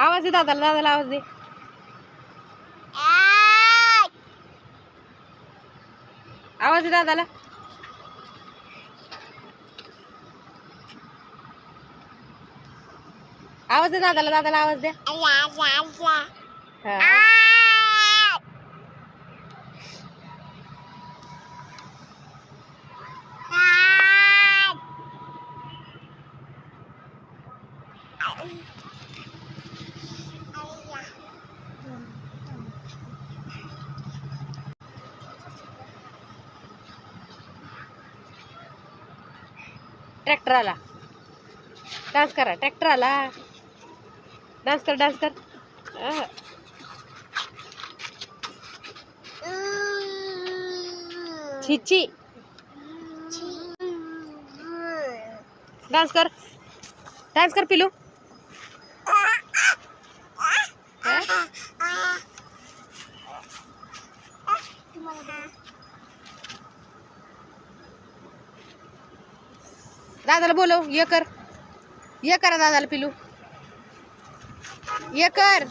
आवाज दे दादाला दादाला आवाज दे. आवाज दे दादाला. आवाज दे दादाला दादाला आवाज द्या हा. ट्रॅक्टर आला डान्स करा ट्रॅक्टर आला डान्स कर डान्स कर. छिची डान्स कर. डान्स कर पिलू. दादाला बोलव ये कर. ये करा दादाला पिलू. ये कर.